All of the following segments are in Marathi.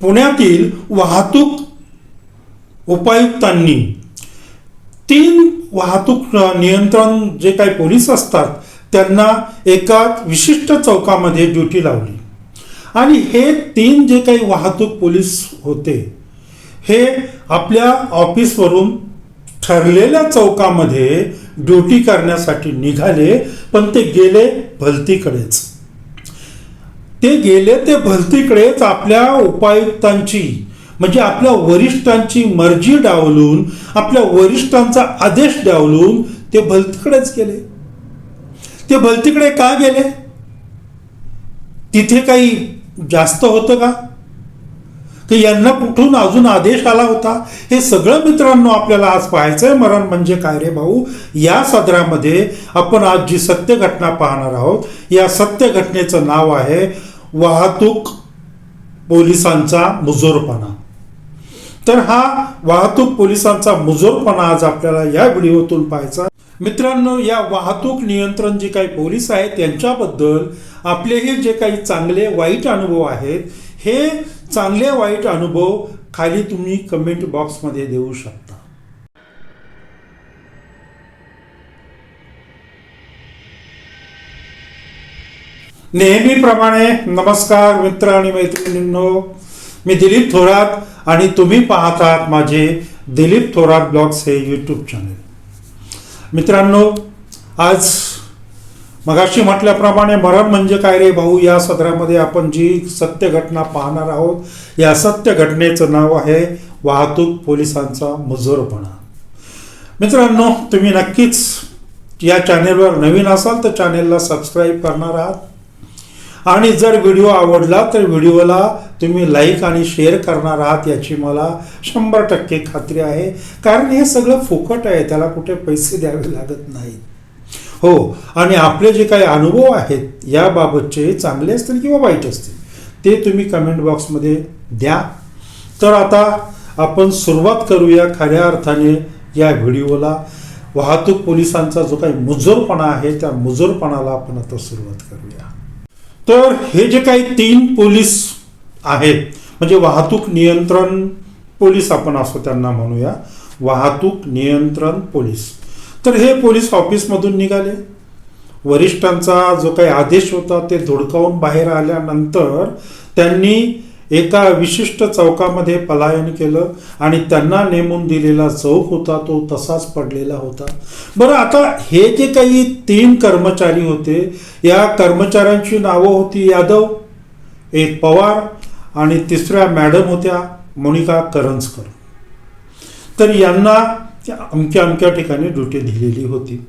पुण्यातील वाहतूक उपायुक्तांनी तीन वाहतूक नियंत्रण जे काही पोलीस असतात त्यांना एका विशिष्ट चौकामध्ये ड्युटी लावली. आणि हे तीन जे काही वाहतूक पोलीस होते हे आपल्या ऑफिसवरून ठरलेल्या चौकामध्ये ड्युटी करण्यासाठी निघाले पण ते गेले भलतीकडेच. ते गेले ते भलतीकडेच आपल्या उपायुक्तांची म्हणजे आपल्या वरिष्ठांची मर्जी डावलून आपल्या वरिष्ठांचा आदेश डावलून ते भलतीकडेच गेले. ते भलतीकडे का गेले? तिथे काही जास्त होतं का? की यांना कुठून अजून आदेश आला होता? हे सगळं मित्रांनो आपल्याला आज पाहायचंय. मरण म्हणजे काय रे भाऊ? या सदरामध्ये आपण आज जी सत्य घटना पाहणार आहोत या सत्य घटनेचं नाव आहे वाहतूक पोलिसांचा मुजोरपणा. तर हा वाहतूक पोलिसांचा मुजोरपणा आज आपल्याला या व्हिडिओतून पाहायचा मित्रांनो या वाहतूक नियंत्रण जे काही पोलीस आहेत त्यांच्याबद्दल आपलेही जे काही चांगले वाईट अनुभव आहेत हे चांगले वाईट अनुभव खाली तुम्ही कमेंट बॉक्समध्ये देऊ शकता. नेहमीप्रमाणे नमस्कार मित्र आणि मैत्रिणींनो. मी दिलीप थोरात आणि तुम्ही पाहत आहात माझे दिलीप थोरात ब्लॉग्स हे यूट्यूब चॅनल मित्रांनो आज मगाशी म्हटल्याप्रमाणे मरण म्हणजे काय रे भाऊ? या सदरामध्ये आपण जी सत्य घटना पाहणार आहोत या सत्य घटनेचं नाव आहे वाहतूक पोलिसांचा मुजोरपणा. मित्रांनो तुम्ही नक्कीच या चॅनेलवर नवीन असाल तर चॅनेलला सबस्क्राईब करणार आहात. आणि जर व्हिडिओ आवडला तर व्हिडिओला तुम्ही लाईक आणि शेअर करणार आहात याची मला शंभर टक्के खात्री आहे. कारण हे सगळं फुकट आहे त्याला कुठे पैसे द्यावे लागत नाहीत. हो आणि आपले जे काही अनुभव आहेत याबाबतचे चांगले असतील किंवा वाईट असतील ते तुम्ही कमेंट बॉक्समध्ये द्या. तर आता आपण सुरुवात करूया खऱ्या अर्थाने या व्हिडिओला. वाहतूक पोलिसांचा जो काही मुजोरपणा आहे त्या मुजोरपणाला आपण आता सुरुवात करूया. तर हे जे काही तीन पोलीस आहेत म्हणजे वाहतूक नियंत्रण पोलीस आपण असं त्यांना म्हणूया वाहतूक नियंत्रण पोलीस. तर हे पोलीस ऑफिसमधून निघाले. वरिष्ठांचा जो काही आदेश होता ते धुडकावून बाहेर आल्यानंतर त्यांनी एका विशिष्ट चौकामध्ये पलायन केलं आणि त्यांना नेमून दिलेला चौक होता तो तसाच पडलेला होता. बरं आता हे जे काही तीन कर्मचारी होते या कर्मचाऱ्यांची नावं होती यादव एक पवार आणि तिसऱ्या मॅडम होत्या मोनिका करंजकर. तर यांना अमक्या अमक्या ठिकाणी ड्युटी दिलेली होती.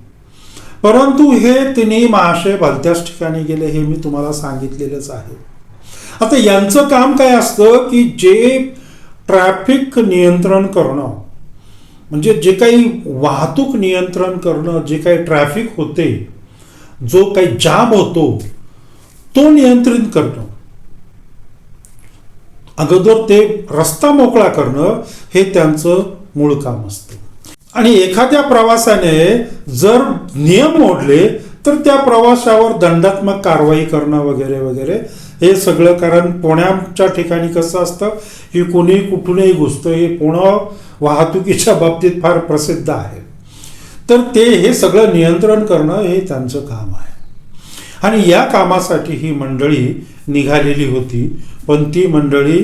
परंतु हे तिन्ही महाशय भलत्याच ठिकाणी गेले हे मी तुम्हाला सांगितलेलंच आहे. आता यांचं काम काय असतं की जे ट्रॅफिक नियंत्रण करणं म्हणजे जे काही वाहतूक नियंत्रण करणं जे काही ट्रॅफिक होते जो काही जाम होतो तो नियंत्रित करणं. अगोदर ते रस्ता मोकळा करणं हे त्यांचं मूळ काम असतं. आणि एखाद्या प्रवासाने जर नियम मोडले तर त्या प्रवासावर दंडात्मक कारवाई करणं वगैरे वगैरे हे सगळं कारण पुण्याच्या ठिकाणी कसं असतं की कोणी कुठूनही घुसतं हे पुणं वाहतुकीच्या बाबतीत फार प्रसिद्ध आहे. तर ते हे सगळं नियंत्रण करणं हे त्यांचं काम आहे. आणि या कामासाठी ही मंडळी निघालेली होती पण ती मंडळी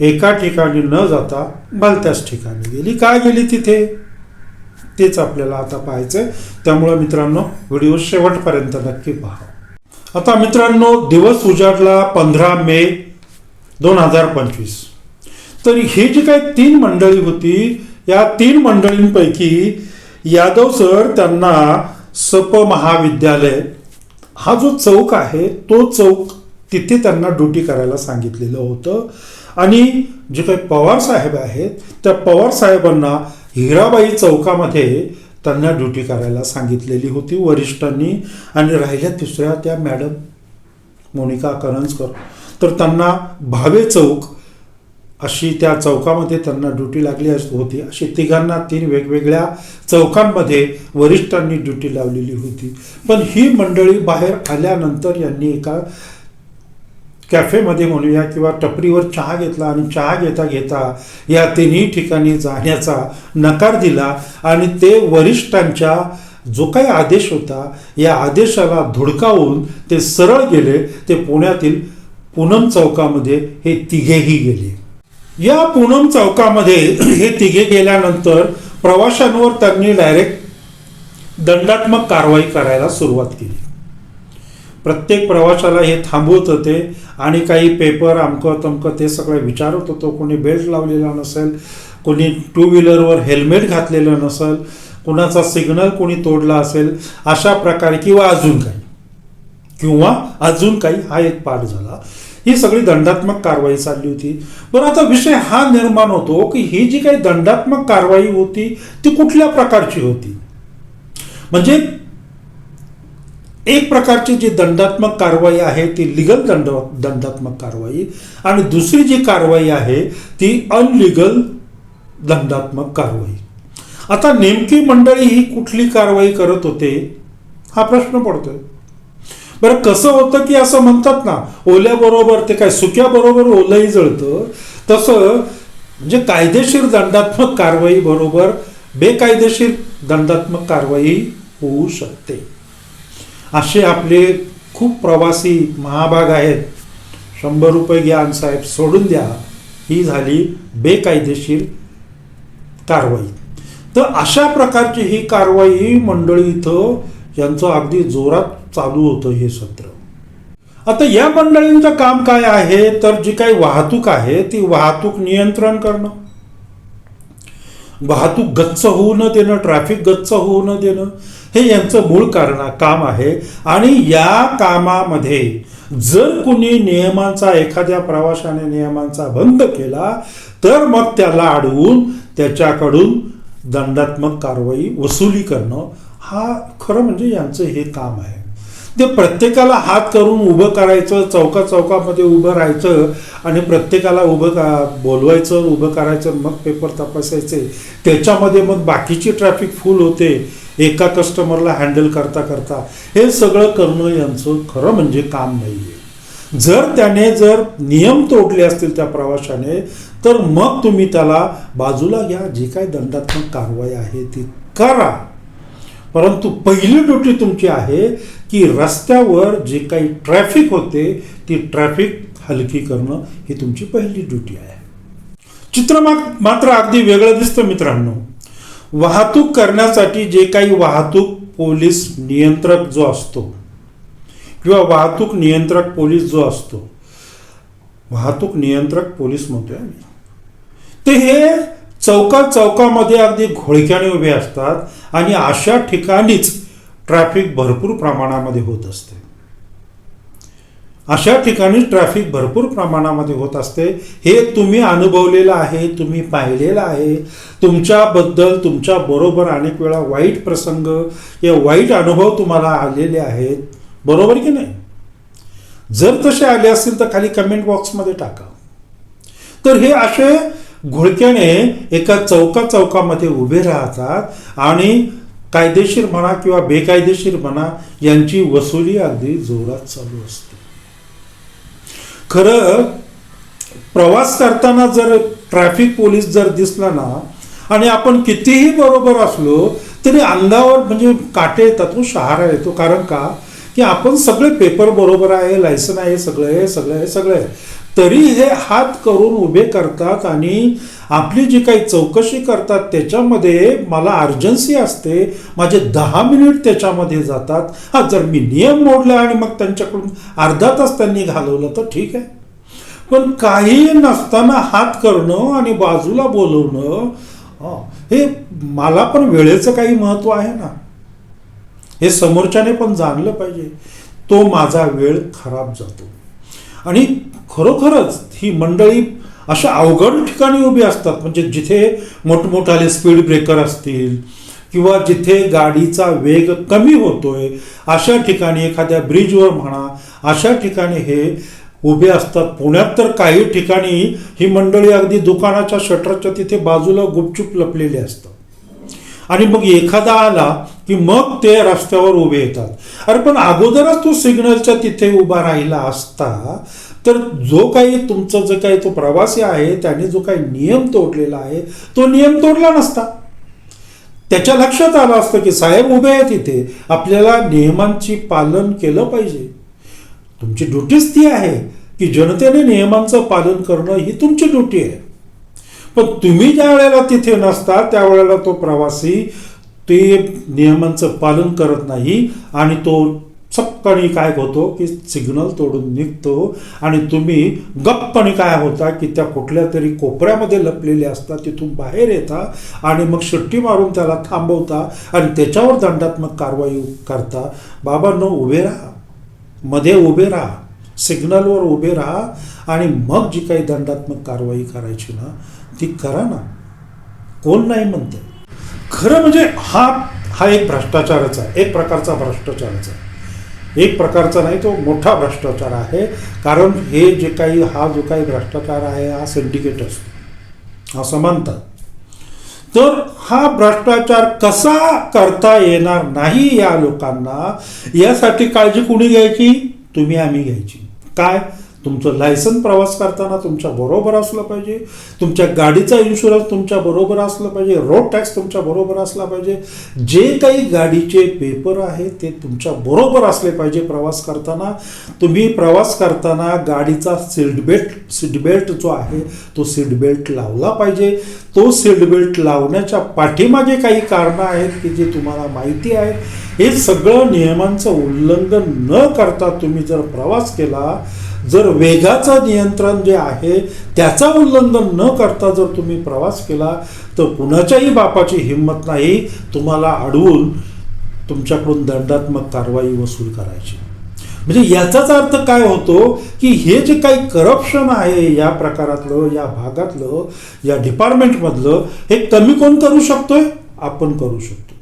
एका ठिकाणी न जाता भलत्याच ठिकाणी गेली. काय गेली तिथे? तेच आपल्याला आता पाहायचं आहे त्यामुळं मित्रांनो व्हिडिओ शेवटपर्यंत नक्की पहा. आता मित्रांनो दिवस उजाडला पंधरा मे दोन हजार पंचवीस. तर ही जी काही तीन मंडळी होती या तीन मंडळींपैकी यादव सर त्यांना सप महाविद्यालय हा जो चौक आहे तो चौक तिथे त्यांना ड्युटी करायला सांगितलेलं होतं. आणि जे काही पवार साहेब आहेत त्या पवार साहेबांना हिराबाई चौकामध्ये त्यांना ड्युटी करायला सांगितलेली होती वरिष्ठांनी. आणि राहिल्या तिसऱ्या त्या मॅडम मोनिका करंजकर. तर त्यांना भावे चौक अशी त्या चौकामध्ये त्यांना ड्युटी लागली अस- होती. अशी तिघांना तीन वेगवेगळ्या चौकांमध्ये वरिष्ठांनी ड्युटी लावलेली होती. पण ही मंडळी बाहेर आल्यानंतर यांनी एका कॅफेमध्ये म्हणूया किंवा टपरीवर चहा घेतला आणि चहा घेता घेता या तिन्ही ठिकाणी जाण्याचा नकार दिला आणि ते वरिष्ठांच्या जो काही आदेश होता या आदेशाला धुडकावून ते सरळ गेले. ते पुण्यातील पूनम चौकामध्ये हे तिघेही गेले. या पूनम चौकामध्ये हे तिघे गेल्यानंतर प्रवाशांवर त्यांनी डायरेक्ट दंडात्मक कारवाई करायला सुरुवात केली. प्रत्येक प्रवाशाला हे थांबवत होते आणि काही पेपर अमकं तमकं ते सगळं विचारत. होतो कोणी बेल्ट लावलेला नसेल कोणी टू व्हीलरवर हेल्मेट घातलेलं नसेल कुणाचा सिग्नल कोणी तोडला असेल अशा प्रकारे किंवा अजून काही. किंवा अजून काही हा एक पाठ झाला. ही सगळी दंडात्मक कारवाई चालली होती. पण आता विषय हा निर्माण होतो की ही जी काही दंडात्मक कारवाई होती ती कुठल्या प्रकारची होती? म्हणजे एक प्रकारची जी दंडात्मक कारवाई आहे ती लिगल दंड दंडात्मक कारवाई. आणि दुसरी जी कारवाई आहे ती अनलिगल दंडात्मक कारवाई. आता नेमकी मंडळी ही कुठली कारवाई करत होते हा प्रश्न पडतोय. बरं कसं होतं की असं म्हणतात ना ओल्याबरोबर ते काय सुक्याबरोबर ओलंही जळतं तसं म्हणजे कायदेशीर दंडात्मक कारवाई बरोबर बेकायदेशीर दंडात्मक कारवाई होऊ शकते. असे आपले खूप प्रवासी महाभाग आहेत. शंभर रुपये घ्या साहेब सोडून द्या. ही झाली बेकायदेशीर कारवाई. तर अशा प्रकारची ही कारवाई मंडळी इथं यांचं अगदी जोरात चालू होतं हे सत्र. आता या मंडळींचं काम काय आहे? तर जी काही वाहतूक आहे ती वाहतूक नियंत्रण करणं. वाहतूक गच्च होऊ न देणं ट्रॅफिक गच्च होऊ न देणं. हे यांचं मूळ कारण काम आहे. आणि या कामामध्ये जर कुणी नियमांचा एखाद्या प्रवाशाने नियमांचा भंग केला तर मग त्याला अडवून त्याच्याकडून दंडात्मक कारवाई वसुली करणं हा खरं म्हणजे यांचं हे काम आहे. ते प्रत्येकाला हात करून उभं करायचं चौका चौकामध्ये उभं राहायचं आणि प्रत्येकाला उभं का बोलवायचं उभं करायचं मग पेपर तपासायचे. त्याच्यामध्ये मग बाकीची ट्रॅफिक फुल होते. एका कस्टमरला हँडल करता करता हे सगळं करणं यांचं खरं म्हणजे काम नाही आहे जर त्याने जर नियम तोडले असतील त्या प्रवाशाने तर मग तुम्ही त्याला बाजूला घ्या. जी काय दंडात्मक कारवाई आहे ती करा. परंतु पहिली ड्युटी तुमची आहे की रस्त्यावर जे काही ट्रॅफिक होते ती ट्रॅफिक हलकी करणं ही तुमची पहिली ड्युटी आहे. चित्र मात्र अगदी वेगळं दिसतं मित्रांनो. वाहतूक करण्यासाठी जे काही वाहतूक पोलीस नियंत्रक जो असतो किंवा वाहतूक नियंत्रक पोलीस जो असतो वाहतूक नियंत्रक पोलीस म्हणतोय आम्ही ते हे चौका चौकामध्ये अगदी घोळक्याने उभे असतात आणि अशा ठिकाणीच ट्रॅफिक भरपूर प्रमाणामध्ये होत असते. अशा ठिकाणी ट्रॅफिक भरपूर प्रमाणामध्ये होत असते. हे तुम्ही अनुभवलेलं आहे तुम्ही पाहिलेलं आहे. तुमच्याबद्दल तुमच्या बरोबर अनेक वेळा वाईट प्रसंग या वाईट अनुभव तुम्हाला आलेले आहेत. बरोबर की नाही? जर तसे आले असतील तर खाली कमेंट बॉक्समध्ये टाका. तर हे असे घोळक्याने एका चौका चौकामध्ये उभे राहतात आणि कायदेशीर म्हणा किंवा बेकायदेशीर म्हणा यांची वसुली अगदी जोरात चालू असते. खरं प्रवास करताना जर ट्रॅफिक पोलीस जर दिसला ना आणि आपण कितीही बरोबर असलो तरी अंगावर म्हणजे काटे येतात तो शहारा येतो. कारण का? की आपण सगळे पेपर बरोबर आहे लायसन आहे सगळं आहे सगळं आहे सगळं आहे. तरी हे हात करून उभे करतात आणि आपली जी काही चौकशी करतात त्याच्यामध्ये मला अर्जन्सी असते माझे दहा मिनिट त्याच्यामध्ये जातात. हा जर मी नियम मोडला आणि मग त्यांच्याकडून अर्धा तास त्यांनी घालवलं तर ठीक आहे. पण काही नसताना हात करणं आणि बाजूला बोलवणं हे मला पण वेळेचं काही महत्त्व आहे ना. हे समोरच्याने पण जाणलं पाहिजे. तो माझा वेळ खराब जातो. आणि खरोखरच ही मंडळी अशा अवघड ठिकाणी उभी असतात. म्हणजे जिथे मोठमोठाले स्पीड ब्रेकर असतील किंवा जिथे गाडीचा वेग कमी होतोय अशा ठिकाणी एखाद्या ब्रिजवर म्हणा अशा ठिकाणी हे उभे असतात. पुण्यात तर काही ठिकाणी ही मंडळी अगदी दुकानाच्या शटरच्या तिथे बाजूला गुपचूप लपलेली असतात. आणि मग एखादा आला की मग ते रस्त्यावर उभे येतात. अरे पण अगोदरच तो सिग्नलच्या तिथे उभा राहिला असता तर जो काही तुमचा जो काही तो प्रवासी आहे त्याने जो काही नियम तोडलेला आहे तो नियम तोडला नसता. त्याच्या लक्षात आलं असतं की साहेब उभे आहेत तिथे आपल्याला नियमांची पालन केलं पाहिजे. तुमची ड्युटीच ती आहे की जनतेने नियमांचं पालन करणं ही तुमची ड्युटी आहे. पण तुम्ही ज्या वेळेला तिथे नसता त्यावेळेला तो प्रवासी ते नियमांचं पालन करत नाही आणि तो चपकणी काय होतो की सिग्नल तोडून निघतो आणि तुम्ही गप्पणी काय होता की त्या कुठल्या तरी कोपऱ्यामध्ये लपलेले असतात तिथून बाहेर येता आणि मग सुट्टी मारून त्याला थांबवता आणि त्याच्यावर दंडात्मक कारवाई करता. बाबांनो उभे राहा. मध्ये उभे राहा. सिग्नलवर उभे राहा आणि मग जी काही दंडात्मक कारवाई करायची ना ती करा ना. कोण नाही म्हणते. खरं म्हणजे हा हा एक भ्रष्टाचारच आहे. एक प्रकारचा भ्रष्टाचारच आहे. एक प्रकारचा नाही तो मोठा भ्रष्टाचार आहे. कारण हे जे काही हा जो काही भ्रष्टाचार आहे हा सिंडिकेट असतो. असं म्हणतात. तर हा भ्रष्टाचार कसा करता येणार नाही या लोकांना यासाठी काळजी कुणी घ्यायची? तुम्ही आम्ही घ्यायची. काय? तुमचं लायसन प्रवास करताना तुमच्या बरोबर असलं पाहिजे. तुमच्या गाडीचा इन्शुरन्स तुमच्या बरोबर असलं पाहिजे. रोड टॅक्स तुमच्या बरोबर असला पाहिजे. जे काही गाडीचे पेपर आहेत ते तुमच्या बरोबर असले पाहिजे प्रवास करताना. तुम्ही प्रवास करताना गाडीचा सीट बेल्ट सीट बेल्ट जो आहे तो सीट बेल्ट लावला पाहिजे. तो सीट बेल्ट लावण्याच्या पाठीमागे काही कारणं आहेत की जी तुम्हाला माहिती आहेत. हे सगळं नियमांचं उल्लंघन न करता तुम्ही जर प्रवास केला जर वेगाचं नियंत्रण जे आहे त्याचा उल्लंघन न करता जर तुम्ही प्रवास केला तर कुणाच्याही बापाची हिंमत नाही तुम्हाला अडवून तुमच्याकडून दंडात्मक कारवाई वसूल करायची. म्हणजे याचाच अर्थ काय होतो की हे जे काही करप्शन आहे या प्रकारातलं या भागातलं या डिपार्टमेंटमधलं हे कमी कोण करू शकतोय? आपण करू शकतो.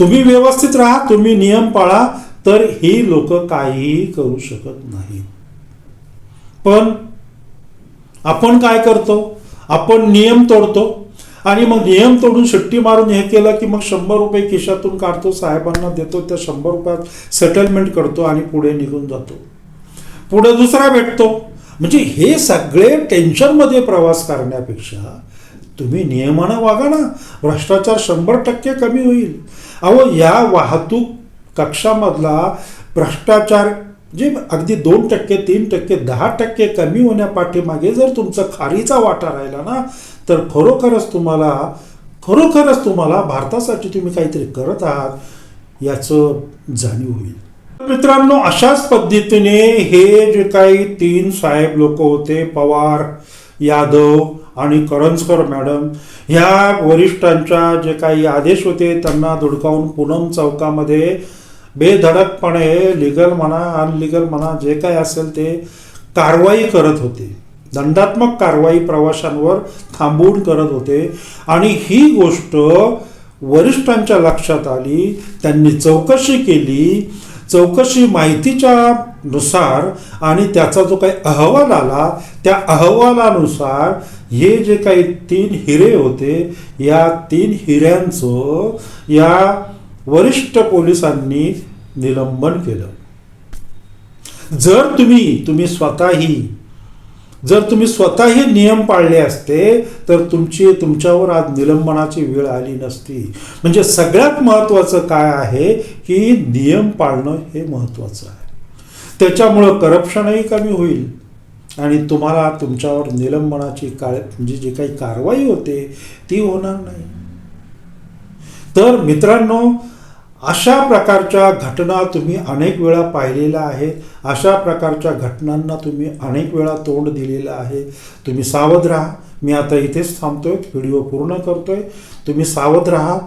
तुम्ही व्यवस्थित राहा तुम्ही नियम पाळा तर ही लोक काहीही करू शकत नाहीत. पण आपण काय करतो? आपण नियम तोडतो. आणि मग नियम तोडून सुट्टी मारून हे केलं की मग शंभर रुपये खिशातून काढतो साहेबांना देतो त्या शंभर रुपयात सेटलमेंट करतो आणि पुढे निघून जातो. पुढे दुसरा भेटतो. म्हणजे हे सगळे टेन्शनमध्ये प्रवास करण्यापेक्षा तुम्ही नियमानं वागा ना. भ्रष्टाचार शंभर टक्के कमी होईल. अहो या वाहतूक कक्षामधला भ्रष्टाचार जे अगदी दोन टक्के तीन टक्के दहा टक्के कमी होण्यापाठीमागे जर तुमचा खारीचा वाटा राहिला ना तर खरोखरच तुम्हाला खरोखरच तुम्हाला भारतासाठी तुम्ही काहीतरी करत आहात याचं जाणीव होईल. मित्रांनो अशाच पद्धतीने हे जे काही तीन साहेब लोक होते पवार यादव आणि करंजकर मॅडम ह्या वरिष्ठांच्या जे काही आदेश होते त्यांना धुडकावून पूनम चौकामध्ये बेधडकपणे लिगल म्हणा अनलिगल म्हणा जे काय असेल ते कारवाई करत होते. दंडात्मक कारवाई प्रवाशांवर थांबवून करत होते. आणि ही गोष्ट वरिष्ठांच्या लक्षात आली त्यांनी चौकशी केली. चौकशी माहितीच्या नुसार आणि त्याचा जो काही अहवाल आला त्या अहवालानुसार हे जे काही तीन हिरे होते या तीन हिऱ्यांचं या वरिष्ठ पोलिसांनी निलंबन केलं. जर तुम्ही तुम्ही स्वतःही जर तुम्ही स्वतःही नियम पाळले असते तर तुमची तुमच्यावर आज निलंबनाची वेळ आली नसती. म्हणजे सगळ्यात महत्त्वाचं काय आहे की नियम पाळणं हे महत्त्वाचं आहे. त्याच्यामुळं करप्शनही कमी होईल. आणि तुम्हाला तुमच्यावर निलंबनाची काळ म्हणजे जी काही कारवाई होते ती होणार नाही. तर मित्रांनो अशा प्रकारच्या घटना तुम्ही अनेक वेळा पाहिलेल्या आहेत. अशा प्रकारच्या घटनांना तुम्ही अनेक वेळा तोंड दिलेलं आहे. तुम्ही सावध राहा. मी आता इथेच थांबतोय. व्हिडिओ पूर्ण करतोय. तुम्ही सावध राहा.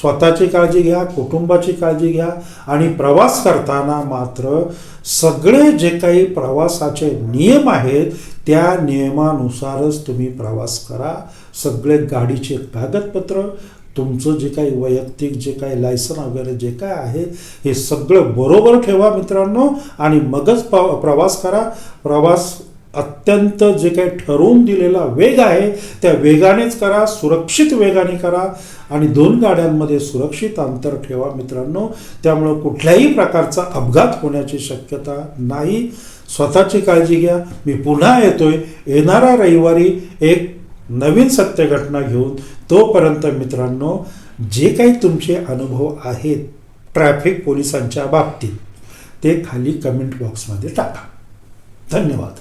स्वतःची काळजी घ्या. कुटुंबाची काळजी घ्या. आणि प्रवास करताना मात्र सगळे जे काही प्रवासाचे नियम आहेत त्या नियमानुसारच तुम्ही प्रवास करा. सगळे गाडीचे कागदपत्र तुमचं जे काही वैयक्तिक जे काही लायसन वगैरे जे काय आहे हे सगळं बरोबर ठेवा मित्रांनो आणि मगच प्रवास करा. प्रवास अत्यंत जे काही ठरवून दिलेला वेग आहे त्या वेगानेच करा सुरक्षित वेगाने करा आणि दोन गाड्यांमध्ये सुरक्षित अंतर ठेवा मित्रांनो. त्यामुळं कुठल्याही प्रकारचा अपघात होण्याची शक्यता नाही. स्वतःची काळजी घ्या. मी पुन्हा येतोय. येणारा रविवारी एक नवीन सत्य घटना घेऊन तोपर्यंत मित्रांनो जे काही तुमचे अनुभव आहेत ट्रॅफिक पोलिसांच्या बाबतीत ते खाली कमेंट बॉक्समध्ये टाका. धन्यवाद.